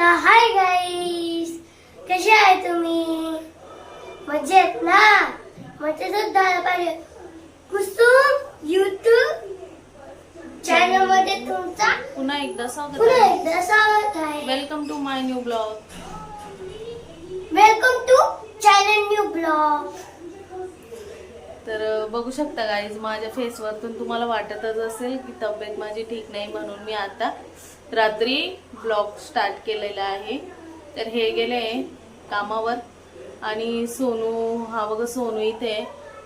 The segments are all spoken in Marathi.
तर हाय गाईस कसे आहे तुम्ही? मजेत ना? मजेतच झालं पाहिजे. कुसुम युट्यूब चॅनलमध्ये तुमचा पुन्हा एकदा स्वागत पुन्हा आहे. एकदा स्वागत आहे. Welcome to my new blog welcome to channel new blog तर बघू शकता गाईज माझ्या फेसवरतून तुम्हाला वाटतच असेल की तब्येत माझी ठीक नाही म्हणून मी आता रात्री ब्लॉग स्टार्ट केलेला आहे. तर हे गेले कामावर. आणि सोनू हा बघा सोनू इथे.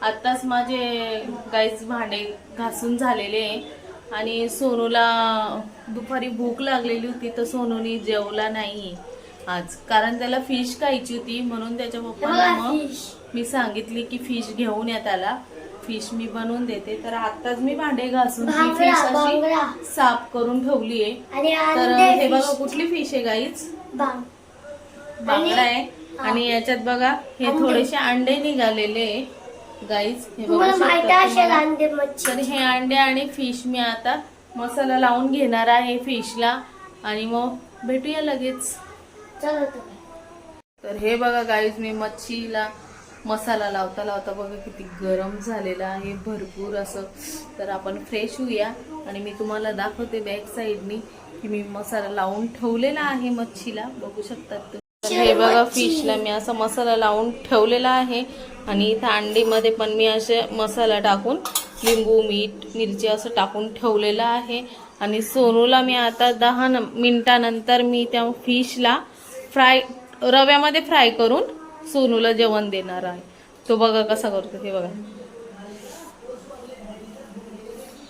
आत्ताच माझे गाईज भांडे घासून झालेले. आहे आणि सोनूला दुपारी भूक लागलेली होती तर सोनूनी जेवला नाही. आज. कारण त्याला फिश खायची होती म्हणून त्याच्या पप्पांना मग मी सांगितली की फिश घेऊन या त्याला. फिश मी बनवून देते. तर आताच मी भांडे घासून फिश. अशी साफ करून ठेवली आहे. तर हे बघा. कुठली फिश आहे गाईच बांग. बांगडा आहे. आणि याच्यात बघा हे. थोडेसे अंडे निघालेले गाईज हे बघू तर हे अंडे आणि फिश मी आता मसाला लावून घेणार आहे फिशला आणि मग भेटूया लगेच. चला तुम्ही तर हे बघा गाईज मी मच्छीला मसाला लावता लावता बघा किती गरम झालेला आहे भरपूर असं. तर आपण फ्रेश होऊया. आणि मी तुम्हाला दाखवते बॅक साईडनी की मी मसाला लावून ठेवलेला आहे मच्छीला. बघू शकतात हे बघा फिशला मी असा मसाला लावून ठेवलेला आहे. आणि इथं अंडीमध्ये पण मी असे मसाला टाकून लिंबू मीठ मिरची असं टाकून ठेवलेलं आहे. आणि सोनूला मी आता दहा न मिनिटानंतर मी त्या फिशला फ्राय रव्यामध्ये फ्राय करून सोनूला जेवण देणार आहे. तो बघा कसा करतो हे बघा.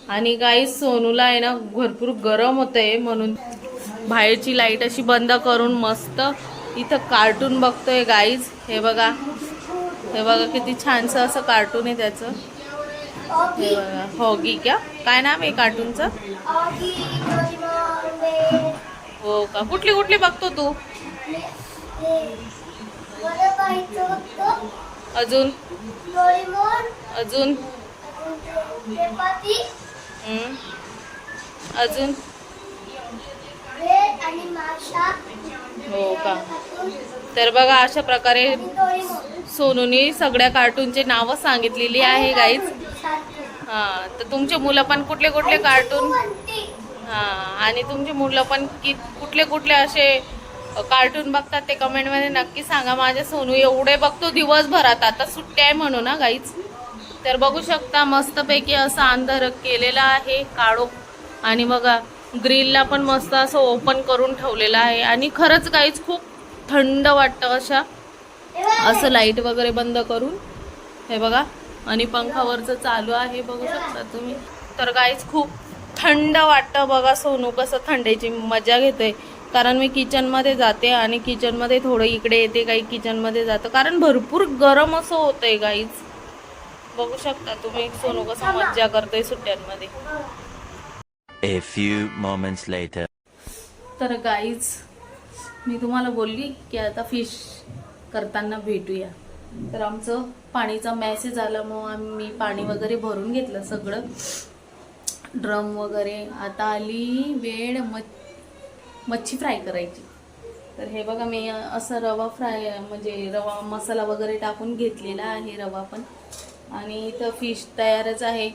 आणि काही सोनूला आहे ना भरपूर गरम होतंय म्हणून बाहेरची लाइट अशी बंद करून मस्त इथं कार्टून बघतोय गाईज हे बघा. हे बघा किती छानसं असं कार्टून आहे त्याचं. हे बघा. हॉगी क्या? काय नाव आहे कार्टूनचं हो का? कुठली कुठली बघतो तू? अजून? अजून? अजून? हो का? तर बघा अशा प्रकारे सोनूनी सगळ्या कार्टूनचे नावं सांगितलेली आहे गाईज हां तर तुमचे मुलं पण कुठले कुठले कार्टून हां आणि तुमची मुलं पण कि कुठले कुठले असे कार्टून बघतात ते कमेंटमध्ये नक्की सांगा. माझ्या सोनू एवढे बघतो दिवसभरात. आता सुट्ट्या आहे म्हणून ना गाईच. तर बघू शकता मस्तपैकी असं अंधार केलेला आहे काळो. आणि बघा ग्रिलला पण मस्त असं ओपन करून ठेवलेलं आहे. आणि खरंच गाईच खूप थंड वाटतं अशा. असं लाइट वगैरे बंद करून. हे बघा आणि पंखावरचं चालू आहे बघू शकता तुम्ही. तर गाईच खूप थंड वाटतं बघा सोनू कसं थंडीची मजा घेते कारण मी किचनमध्ये जाते आणि किचनमध्ये थोडं इकडे येते काही किचनमध्ये जातं. कारण भरपूर गरम असं होतंय गाईच बघू शकता तुम्ही सोनू कसं मज्जा करतोय सुट्ट्यांमध्ये. A few moments later. तर गाईज मी तुम्हाला बोलली की आता फिश करताना भेटूया. तर आमचं पाणीचा मेसेज आला मग आम्ही पाणी वगैरे भरून घेतलं सगळं. ड्रम वगैरे. आता आली वेळ मच मच्छी फ्राय करायची. तर हे बघा मी असं रवा फ्राय म्हणजे रवा मसाला वगैरे टाकून घेतलेला आहे रवा पण. आणि इथं फिश तयारच आहे.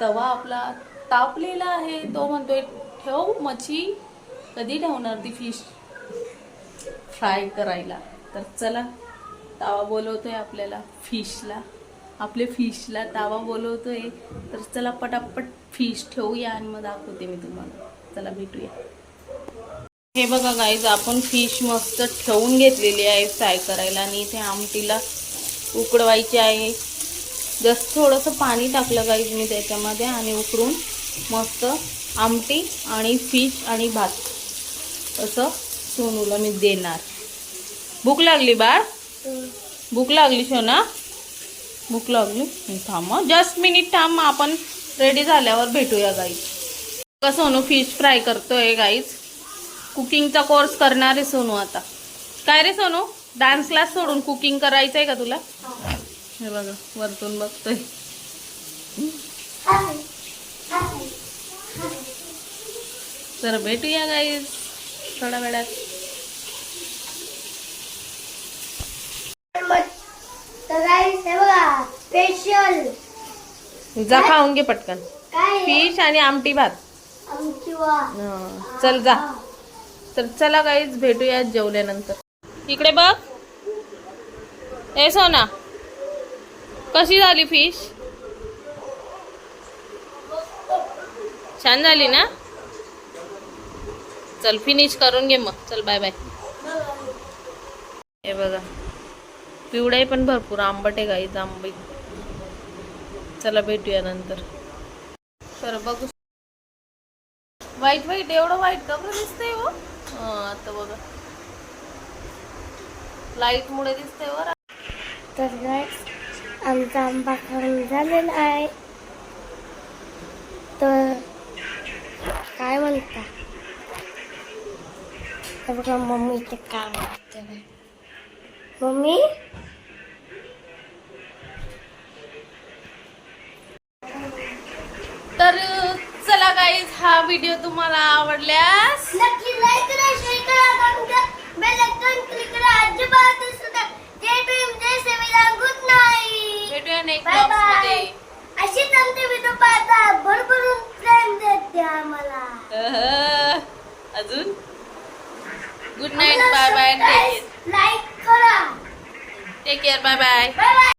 तवा आपला तापलेला आहे. तो म्हणतोय ठेव मच्छी कधी ठेवणार ती फिश फ्राय करायला. तर चला तावा बोलवतोय आपल्याला फिशला आपले फिशला तावा बोलवतोय. तर चला पटापट फिश ठेवूया आणि मग दाखवते मी तुम्हाला. चला भेटूया. हे बघा गाईज आपण फिश मस्त ठेवून घेतलेली आहे फ्राय करायला आणि इथे आमटीला उकडवायची आहे. जस्ट थोडंसं पाणी टाकलं गाईज मी त्याच्यामध्ये आणि उकडून मस्त आमटी आणि फिश आणि भात असं सोनूला मी देणार. भूक लागली बाळ? भूक लागली सोना? भूक लागली? थांब जस्ट मिनिट थांब मग आपण रेडी झाल्यावर भेटूया गाईज का सोनू फिश फ्राय करतोय गाईज कुकिंगचा कोर्स करणारे सोनू आता. काय रे सोनू? डान्स क्लास सोडून कुकिंग करायचं आहे का तुला? हे बघा वरतून बघतोय. तर भेटूया गाई थोड्या वेळात. जा खाऊन घे पटकन. फिश आणि आमटी भात. चल जा. तर चला काहीच भेटूया जेवल्यानंतर. इकडे बघ. ए सोना. कशी झाली फिश? छान झाली ना? चल फिनिश करून घे मग. चल बाय बाय हे बघा. पिवळे पण भरपूर आंबट आहे गाईच आंबे. चला भेटूया नंतर. तर बघू. वाईट वाईट एवढं वाईट का दिसतंय हो. आता बघा. लाइट मुळे दिसते बर. तर गाईस आमचा आंबा खाऊन झालेला आहे. तर काय म्हणता? बघा मम्मी ते काय म्हणते मम्मी तर चला गाईज हा व्हिडिओ तुम्हाला आवडल्यास नक्की लाईक करा शेअर करा कमेंट बेल आयकॉन क्लिक करा अजिबात जय भीम जय गुड नाईट भेटूया नेक्स्ट बाय ब्लॉग्स बायमध्ये. अशीच आमचे व्हिडिओ पाहता भरभरून प्रेम देते आम्हाला अहं. अजून? Good night bye bye like करा. Take care bye bye